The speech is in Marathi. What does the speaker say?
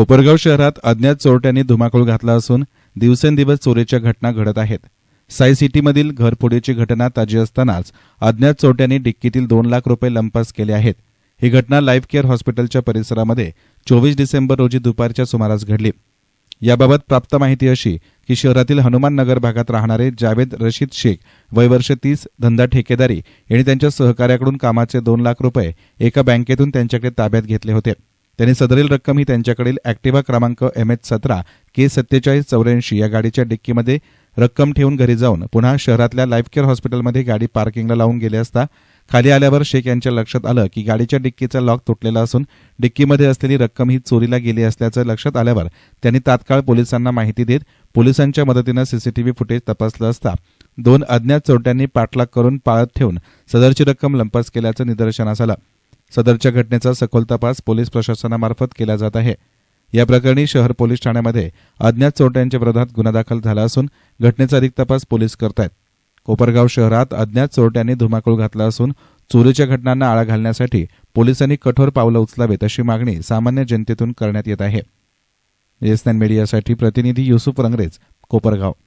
कोपरगाव शहरात अज्ञात चोरट्यांनी धुमाकूळ घातला असून दिवसेंदिवस चोरीच्या घटना घडत आहेत. साई सिटीमधील घरफोडीची घटना ताजी असतानाच अज्ञात चोरट्यांनी डिक्कीतील दोन लाख रुपये लंपास केले आहेत. ही घटना लाईफ केअर हॉस्पिटलच्या परिसरामध्ये चोवीस डिसेंबर रोजी दुपारच्या सुमारास घडली. याबाबत प्राप्त माहिती अशी की शहरातील हनुमान नगर भागात राहणारे जावेद रशीद शेख वयवर्ष तीस धंदा ठेकेदारी यांनी त्यांच्या सहकार्याकडून कामाचे दोन लाख रुपये एका बँकेतून त्यांच्याकडे ताब्यात घेतले होते. त्यांनी सदरील रक्कम ही त्यांच्याकडील ऍक्टिव्हा क्रमांक एम एच सतरा के सत्तेचाळीस चौऱ्याऐंशी या गाडीच्या डिक्कीमध्ये रक्कम ठेवून घरी जाऊन पुन्हा शहरातल्या लाईफ केअर हॉस्पिटलमध्ये गाडी पार्किंगला लावून गेले असता खाली आल्यावर शेख यांच्या लक्षात आलं की गाडीच्या डिक्कीचा लॉक तुटलेला असून डिक्कीमध्ये असलेली रक्कम ही चोरीला गेली असल्याचं लक्षात आल्यावर त्यांनी तात्काळ पोलिसांना माहिती देत पोलिसांच्या मदतीनं सीसीटीव्ही फुटेज तपासलं असता दोन अज्ञात चोरट्यांनी पाठलाग करून पाळत ठेवून सदरची रक्कम लंपास केल्याचं निदर्शनास आलं. सदरच्या घटनेचा सखोल तपास पोलीस प्रशासनामार्फत केला जात आहे. या प्रकरणी शहर पोलीस ठाण्यामध्ये अज्ञात चोरट्यांच्या विरोधात गुन्हा दाखल झाला असून घटनेचा अधिक तपास पोलीस आहेत कोपरगाव शहरात अज्ञात चोरट्यांनी धुमाकूळ घातला असून चोरीच्या घटनांना आळा घालण्यासाठी पोलिसांनी कठोर पावलं उचलावेत अशी मागणी सामान्य जनतेतून करण्यात येत आहे. एस मीडियासाठी प्रतिनिधी युसुफ रंगरेज कोपरगाव.